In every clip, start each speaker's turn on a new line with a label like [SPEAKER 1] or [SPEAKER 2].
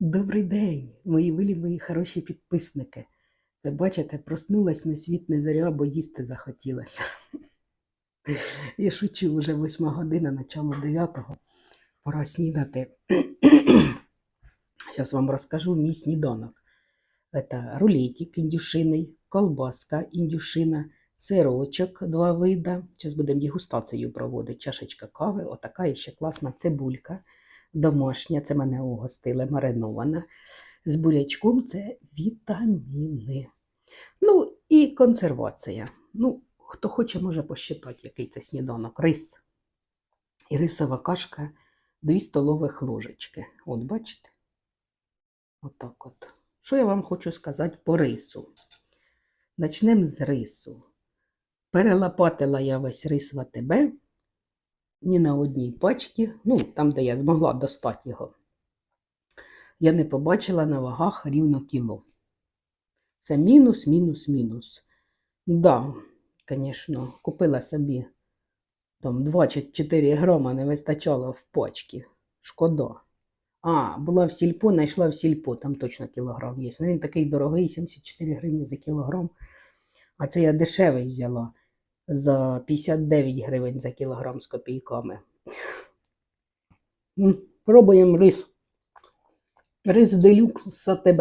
[SPEAKER 1] Добрий день, мої милі, мої хороші підписники. Це бачите, проснулась на світ не зоря, бо їсти захотілося. Я шучу, вже восьма година, начало дев'ятого. Пора снідати. Зараз вам розкажу мій сніданок. Це рулетик індюшиний, колбаска індюшина, сирочок два вида. Зараз будемо дегустацію проводити. Чашечка кави, отака ще класна цибулька домашня, це мене угостили, маринована. З бурячком це вітаміни. Ну і консервація. Ну, хто хоче, може посчитати, який це сніданок. Рис. І рисова кашка 2 столових ложечки. От бачите? Отак от. Що я вам хочу сказати по рису? Начнемо з рису. Перелопатила я весь рис в АТБ ні на одній пачці, ну, там, де я змогла достати його, я не побачила на вагах рівно кіло. Це мінус, мінус, мінус. Да, звісно, купила собі там 2 чи 4 грама не вистачало в пачці. Шкода. А, була в сільпо, знайшла в сільпо, там точно кілограм є. Ну він такий дорогий, 74 гривні за кілограм. А це я дешевий взяла за 59 гривень за кілограм з копійками. Пробуємо рис. Рис делюкс АТБ.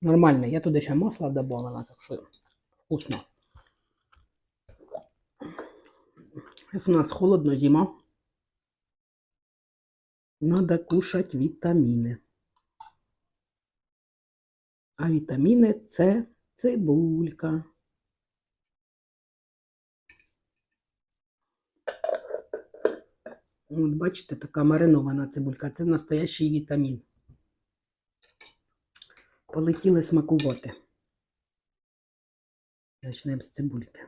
[SPEAKER 1] Нормально, я туди ще масло додавала, так що вкусно. Зараз у нас холодно, зима. Надо кушать вітаміни. А вітаміни це цибулька. От бачите, така маринована цибулька. Це настоящий вітамін. Полетіли смакувати. Почнемо з цибульки.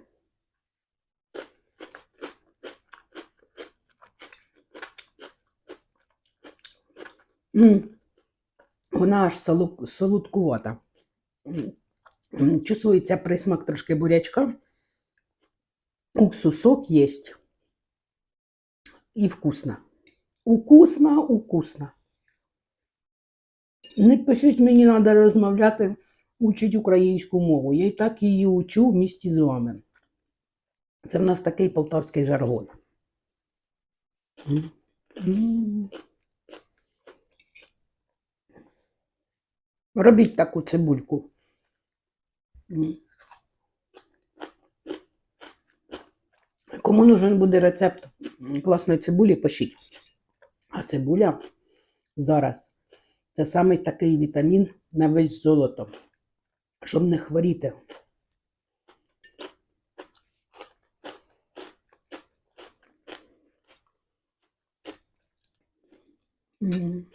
[SPEAKER 1] М, Вона аж солодкувата. Чувствується присмак трошки бурячка. Уксусок есть. І вкусно. Укусно, укусно. Не пишіть, мені треба розмовляти, учити українську мову. Я і так її учу в місті з вами. Це в нас такий полтавський жаргон. Робіть таку цибульку. Кому нужен буде рецепт класної цибулі, пишіть. А цибуля зараз це саме такий вітамін на весь золото, щоб не хворіти. М.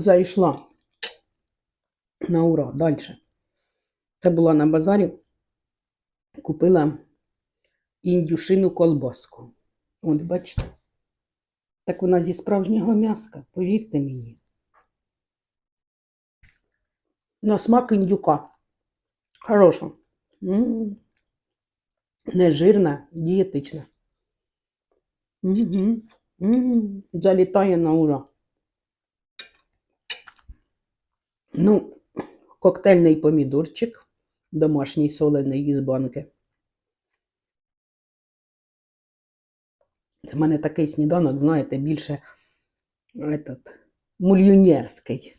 [SPEAKER 1] Зайшла на ура далі. Це була на базарі. Купила індюшину колбаску. От, бачите. Так вона зі справжнього м'яска, повірте мені. На смак індюка. Хороша. М. Не жирна, дієтична. Угу. Угу. Залітає на ура. Ну, коктейльний помідорчик, домашній солений із банки. Це в мене такий сніданок, знаєте, більше этот, мульйонерський.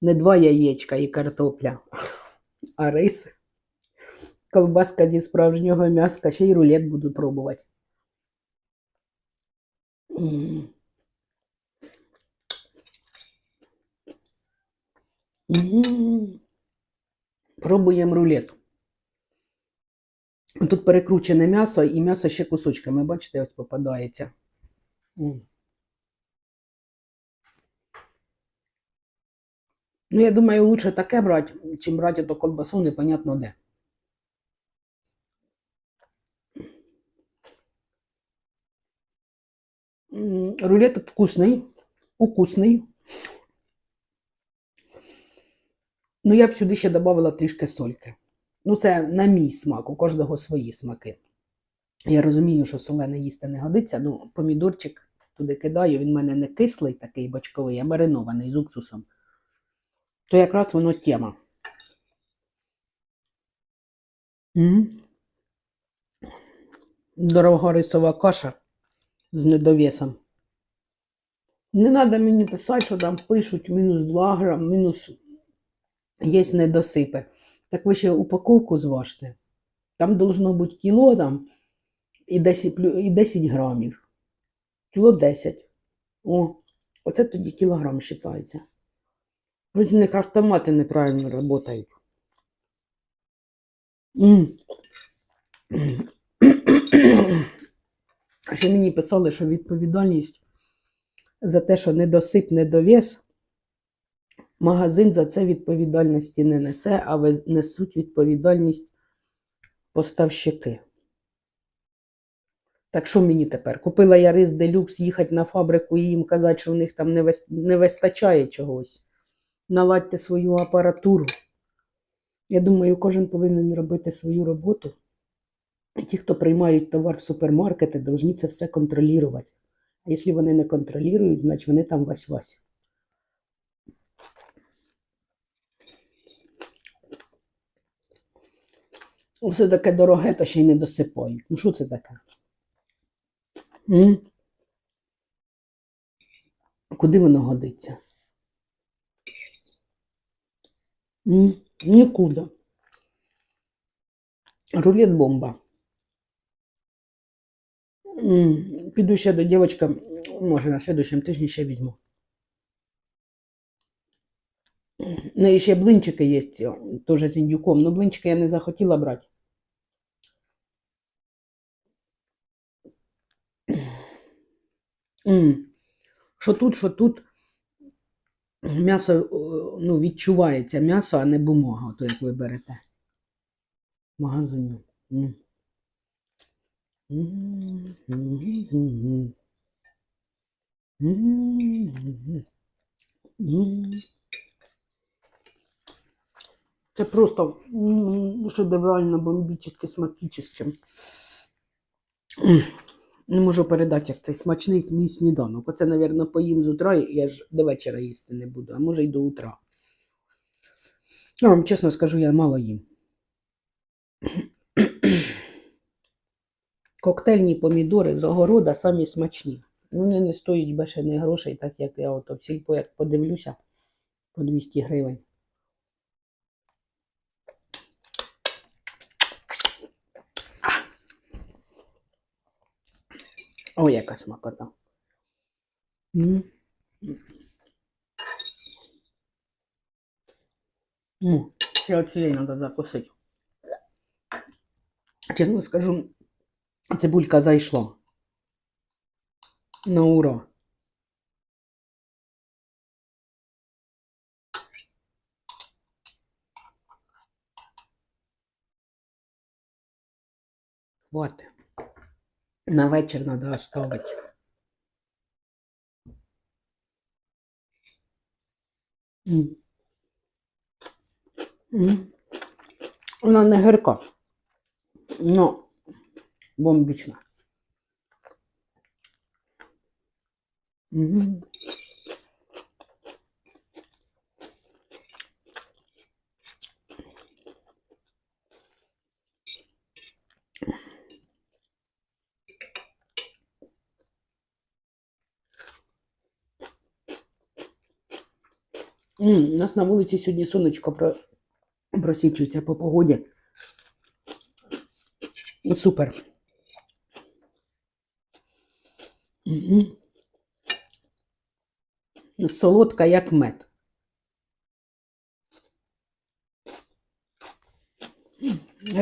[SPEAKER 1] Не два яєчка і картопля, а рис, колбаска зі справжнього м'яска, ще й рулет буду пробувати. Пробуємо рулет. Тут перекручене м'ясо і м'ясо ще кусочками, бачите, ось попадається. Ну, я думаю, лучше таке брати, чим брати ту колбасу, непонятно де. Рулет вкусний, укусний. Ну, я б сюди ще додавала трішки сольки. Ну, це на мій смак, у кожного свої смаки. Я розумію, що солене їсти не годиться, ну помідорчик туди кидаю, він в мене не кислий такий бочковий, а маринований з уксусом. То якраз воно тема. Дорога рисова каша з недовісом. Не треба мені писати, що там пишуть мінус 2 грам, мінус є недосипи. Так ви ще упаковку зважте. Там должно бути кіло там і 10, плю- і 10 грамів. Кіло 10. О, оце тоді кілограм вважається. Ось в них автомати неправильно працюють. А ще мені писали, що відповідальність за те, що недосип, недовес, магазин за це відповідальності не несе, а несуть відповідальність поставщики. Так що мені тепер? Купила я рис делюкс, їхати на фабрику і їм казати, що в них там не, вис- не вистачає чогось. Наладьте свою апаратуру. Я думаю, кожен повинен робити свою роботу. І ті, хто приймають товар в супермаркети, повинні це все контролювати. А якщо вони не контролюють, значить вони там вась-вась. Все таке дороге, то ще й не досипають. Ну що це таке? М? Куди воно годиться? М? Нікуди. Рулет бомба. Піду ще до дівчинка, може на следующем тижні ще візьму. У неї ще блинчики є, теж з індюком. Ну, блинчики я не захотіла брати. Що тут, що тут м'ясо ну, відчувається м'ясо, а не бумага, то як ви берете в магазині. Це просто шедеврально бомбічне, смакічне. Не можу передати, як цей смачний мій сніданок. Оце, мабуть, поїм з утра, і я ж до вечора їсти не буду, а може й до утра. Я вам чесно скажу, я мало їм. Коктейльні помідори з огорода самі смачні. Вони не стоять бешених грошей, так як я ото в подивлюся, по 200 гривень. Ой, яка смакота. М. М. Ще оцієї треба закусити. Чесно скажу, цибулька зайшла. На ура. Вот. На вечір треба оставити. Вона не гірка. але бомбічна. Мгм. У нас на вулиці сьогодні сонечко про... просвічується по погоді. Ну, Супер. Угу. Солодка, як мед.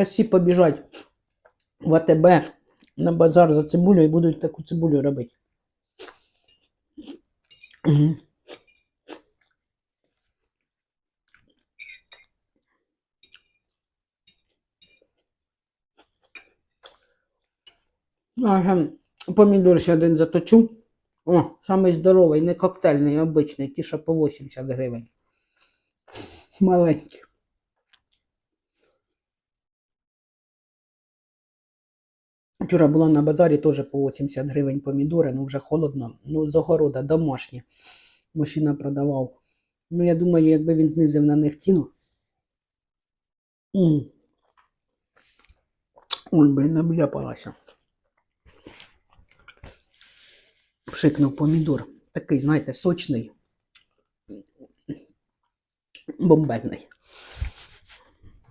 [SPEAKER 1] Всі побіжать в АТБ на базар за цибулю і будуть таку цибулю робити. Угу. Ну, помідор ще один заточу. О, самий здоровий, не коктейльний, обичний, ті, що по 80 гривень. Маленький. Вчора була на базарі теж по 80 гривень помідори, ну вже холодно. Ну, з огорода домашні. Мужчина продавав. Ну, я думаю, якби він знизив на них ціну. Ой, блін, бляпалася. Пшикнув помідор. Такий, знаєте, сочний. Бомбезний.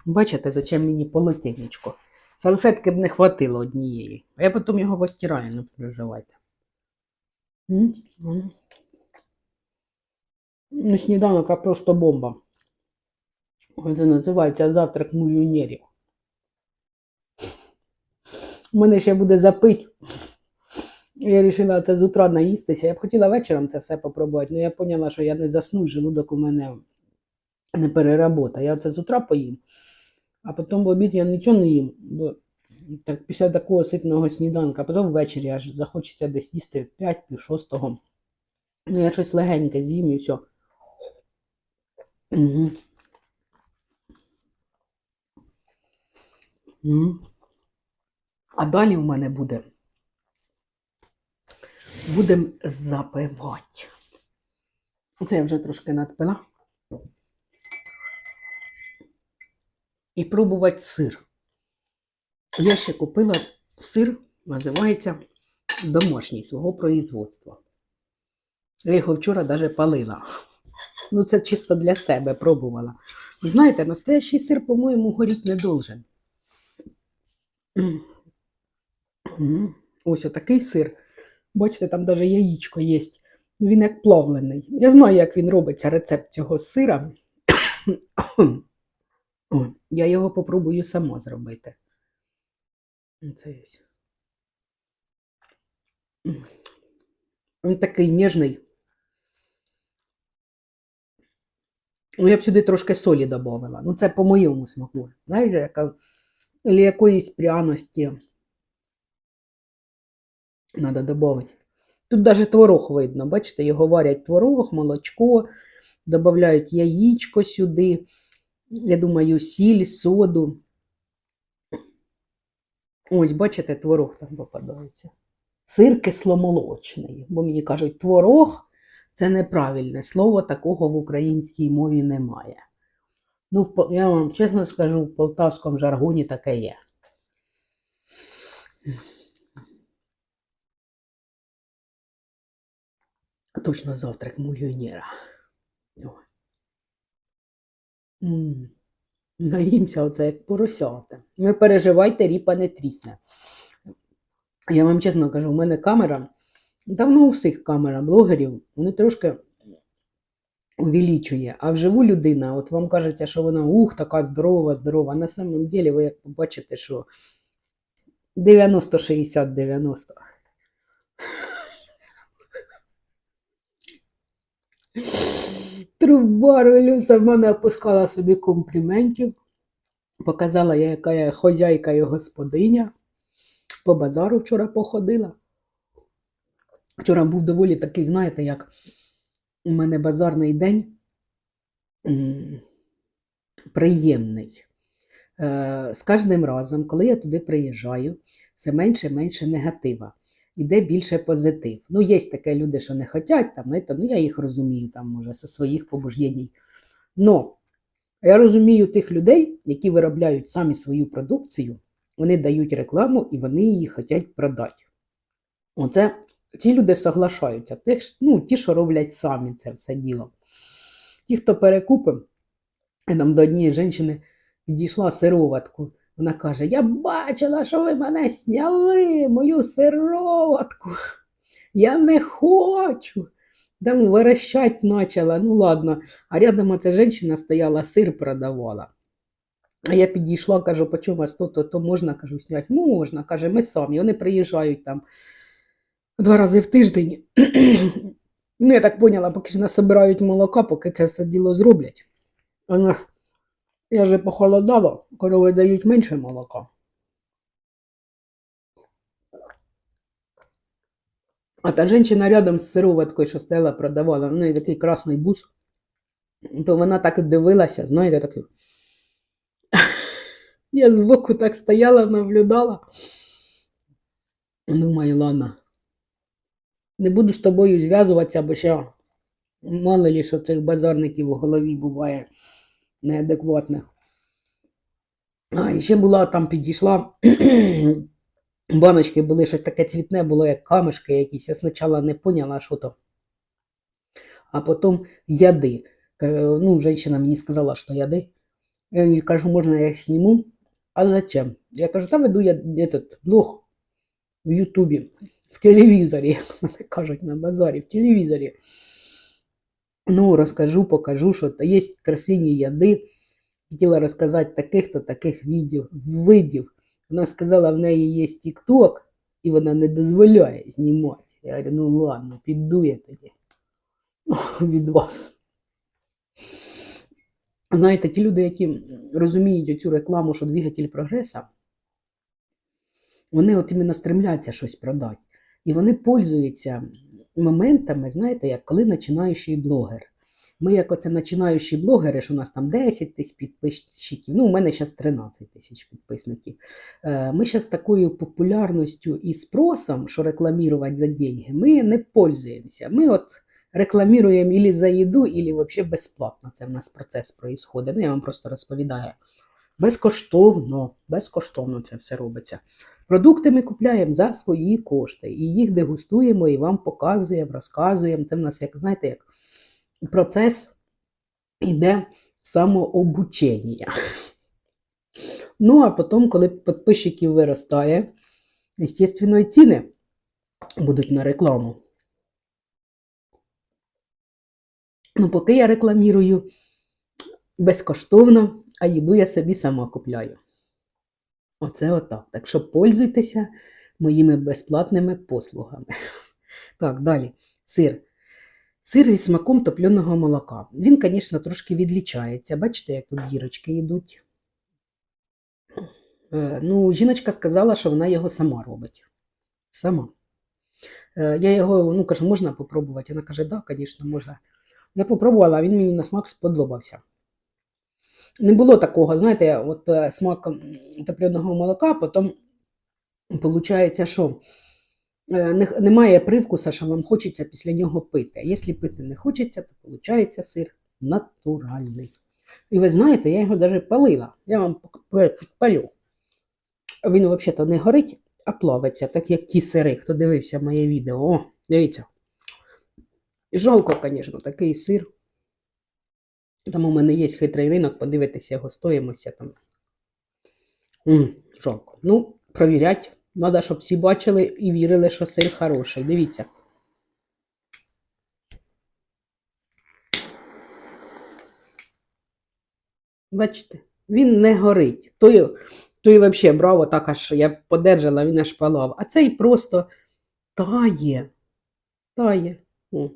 [SPEAKER 1] Бачите, зачем мені полотенечко? Салфетки б не хватило однієї. А я потім його постираю, не переживайте. Не сніданок, а просто бомба. Це називається завтрак мільйонерів. У мене ще буде запить. Я вирішила це з утра наїстися. Я б хотіла вечором це все попробувати, але я поняла, що я не засну, желудок у мене не переработа. Я це з утра поїм, а потім в обід я нічого не їм. Бо так, після такого ситного сніданка, а потім ввечері аж захочеться десь їсти в 5 пів шостого. Ну, я щось легеньке з'їм і все. Угу. А далі у мене буде. Будемо запивати. Це я вже трошки надпила. І пробувати сир. Я ще купила сир, називається домашній свого производства. Я його вчора навіть палила. Ну, це чисто для себе пробувала. Знаєте, настоящий сир, по-моєму, горіти не должен. Ось отакий сир. Бачите, там навіть яєчко є. Він як плавлений. Я знаю, як він робиться, рецепт цього сира. О, я його попробую сама зробити. Це ось. Він такий ніжний. Ну, я б сюди трошки солі додавала. Ну, це по моєму смаку. Знаєте, яка... Якоїсь пряності. Надо додати. Тут навіть творог видно. Бачите, його варять творог, молочко, додають яєчко сюди. Я думаю, сіль, соду. Ось, бачите, творог там попадається. Сир кисломолочний. Бо мені кажуть, творог це неправильне слово, такого в українській мові немає. Ну, я вам чесно скажу, в полтавському жаргоні таке є. Точно завтрак мільйонера. Наїмся оце як поросята. Не переживайте, ріпа не трісне. Я вам чесно кажу, у мене камера, давно у всіх камера блогерів, вони трошки увеличує. А вживу людина, от вам кажеться, що вона ух, така здорова, здорова. На самом деле ви як побачите, що 90-60-90. Труба Люся в мене опускала собі компліментів. Показала, яка я хозяйка і господиня. По базару вчора походила. Вчора був доволі такий, знаєте, як у мене базарний день приємний. Е, З кожним разом, коли я туди приїжджаю, все менше і менше негатива. Іде більше позитив. Ну, є таке люди, що не хочуть, там, это, ну я їх розумію, там, може, зі своїх побуждень. Но я розумію тих людей, які виробляють самі свою продукцію, вони дають рекламу і вони її хочуть продати. Оце ці люди соглашаються. Тих, ну, ті, що роблять самі це все діло. Ті, хто перекупив, я там до однієї жінки підійшла сироватку. Вона каже: Я бачила, що ви мене сняли, мою сироватку. Я не хочу. Там верещать почала. Ну ладно. А рядом оця жінка стояла, сир продавала. А я підійшла, кажу, по чому вас то, то, то можна, кажу, зняти? Можна, каже, ми самі. Вони приїжджають там два рази в тиждень. ну, я так поняла, поки ж насобирають молока, поки це все діло зроблять. Вона, я вже похолодала, корови дають менше молока. А та жінка рядом з сироваткою, що стояла, продавала, в неї такий красний бус, то вона так і дивилася, знаєте, такий. Я збоку так стояла, наблюдала. Думаю, ладно. Не буду з тобою зв'язуватися, бо ще мало ли, що цих базарників у голові буває неадекватних. А, і ще була там підійшла. Баночки були щось таке цвітне, було як камешки якісь. Я спочатку не поняла, що то. А потім яди. Ну, жінка мені сказала, що яди. Я їй кажу, можна я їх зніму? А зачем? Я кажу, та веду я этот блог в Ютубі, в телевізорі, як вони кажуть на базарі, в телевізорі. Ну, розкажу, покажу, що то є красиві яди. Хотіла розказати таких-то таких видів. Вона сказала, в неї є TikTok, і вона не дозволяє знімати. Я говорю, ну ладно, піду я тоді від вас. Знаєте, ті люди, які розуміють цю рекламу, що двигатель прогреса, вони от іменно стремляться щось продати. І вони пользуються моментами, знаєте, як коли починаючий блогер. Ми, як оце починаючі блогери, що у нас там 10 тисяч підписчиків, ну, у мене зараз 13 тисяч підписників. Е, Ми зараз такою популярністю і спросом, що рекламувати за деньги, ми не пользуємося. Ми от рекламуємо ілі за їду, ілі взагалі безплатно. Це в нас процес проїсходить. Ну, я вам просто розповідаю. Безкоштовно, безкоштовно це все робиться. Продукти ми купляємо за свої кошти, і їх дегустуємо, і вам показуємо, розказуємо. Це в нас, як знаєте, як процес іде самообучення. Ну, а потім, коли підписчиків виростає, звісно, і ціни будуть на рекламу. Ну, поки я рекламірую безкоштовно, а їду я собі сама купляю. Оце отак. Так що пользуйтеся моїми безплатними послугами. Так, далі. Сир. Сир зі смаком топленого молока. Він, звісно, трошки відлічається. Бачите, як тут дірочки йдуть. Е, Ну, жіночка сказала, що вона його сама робить. Сама. Е, Я його, ну, кажу, можна попробувати? Вона каже, так, да, звісно, можна. Я попробувала, а він мені на смак сподобався. Не було такого, знаєте, от е, смак топленого молока, потім виходить, що е, немає привкуса, що вам хочеться після нього пити. А якщо пити не хочеться, то виходить сир натуральний. І ви знаєте, я його навіть палила. Я вам підпалю. Він взагалі-то не горить, а плавиться, так як ті сири, хто дивився моє відео. О, дивіться. Жалко, звісно, такий сир. Там у мене є хитрий ринок, подивитися його стоїмося там. М, жалко. Ну, провірять. Треба, щоб всі бачили і вірили, що сир хороший. Дивіться. Бачите, він не горить. Той, той взагалі брав отак аж, я подержала, він аж палав. А цей просто тає. Тає. О.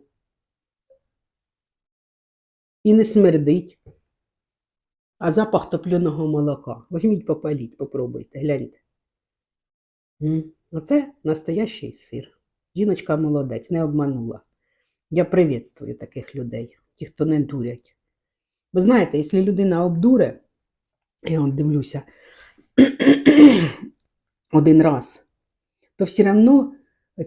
[SPEAKER 1] І не смердить. А запах топленого молока. Візьміть, попаліть, попробуйте, гляньте. Оце настоящий сир. Жіночка молодець, не обманула. Я приветствую таких людей, ті, хто не дурять. Ви знаєте, якщо людина обдуре, я от дивлюся один раз, то все одно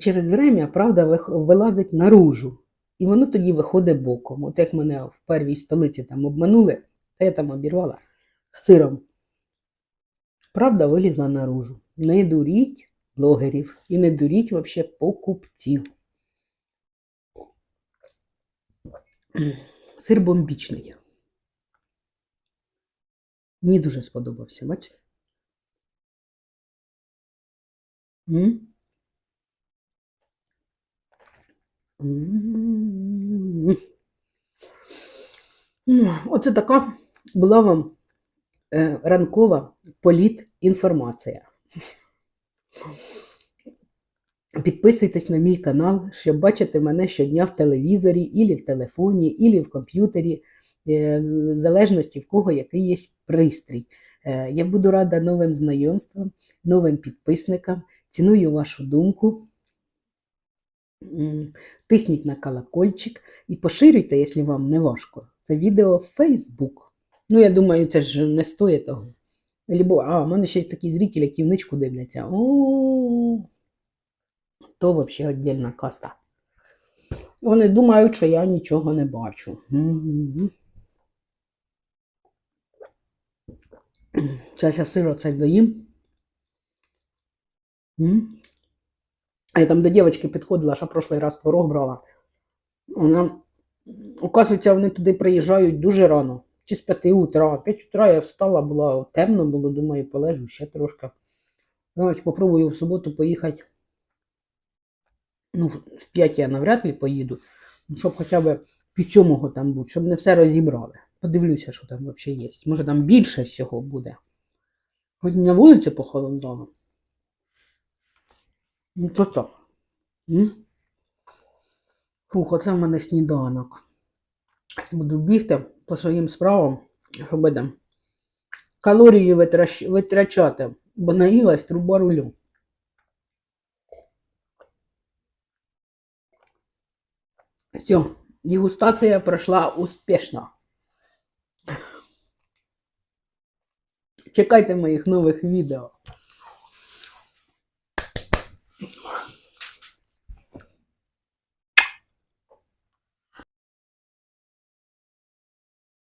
[SPEAKER 1] через время правда вилазить наружу. І воно тоді виходить боком. От як мене в первій столиці там обманули, та я там обірвала сиром. Правда вилізла наружу. Не дуріть блогерів і не дуріть взагалі покупців. Сир бомбічний. Мені дуже сподобався, бачите? М? М. М, Оце така була вам е, ранкова політ інформація. Підписуйтесь на мій канал, щоб бачити мене щодня в телевізорі, ілі в телефоні, ілі в комп'ютері, е, в залежності в кого який є пристрій. Е, Я буду рада новим знайомствам, новим підписникам. Ціную вашу думку. Тисніть на колокольчик і поширюйте, якщо вам не важко, це відео в Facebook. Ну, я думаю, це ж не стоїть того. Лібо, а, в мене ще й такі зрителі, які вничку дивляться. О, то взагалі віддільна каста. Вони думають, що я нічого не бачу. Зараз я сиро цей доїм. Я там до дівчинки підходила, що прошлий раз творог брала. Вона, оказується, вони туди приїжджають дуже рано. Чи з 5 утра. 5 утра я встала, було темно було, думаю, полежу ще трошки. Значить, попробую в суботу поїхати. Ну, в 5 я навряд ли поїду. Ну, щоб хоча б під сьомого там бути, щоб не все розібрали. Подивлюся, що там взагалі є. Може там більше всього буде. Хоч на вулиці похолодало. Ну, то так. Фух, оце в мене сніданок. Буду бігти по своїм справам, що будемо калорії витрачати, бо наїлась труба рулю. Все, дегустація пройшла успішно. Чекайте моїх нових відео.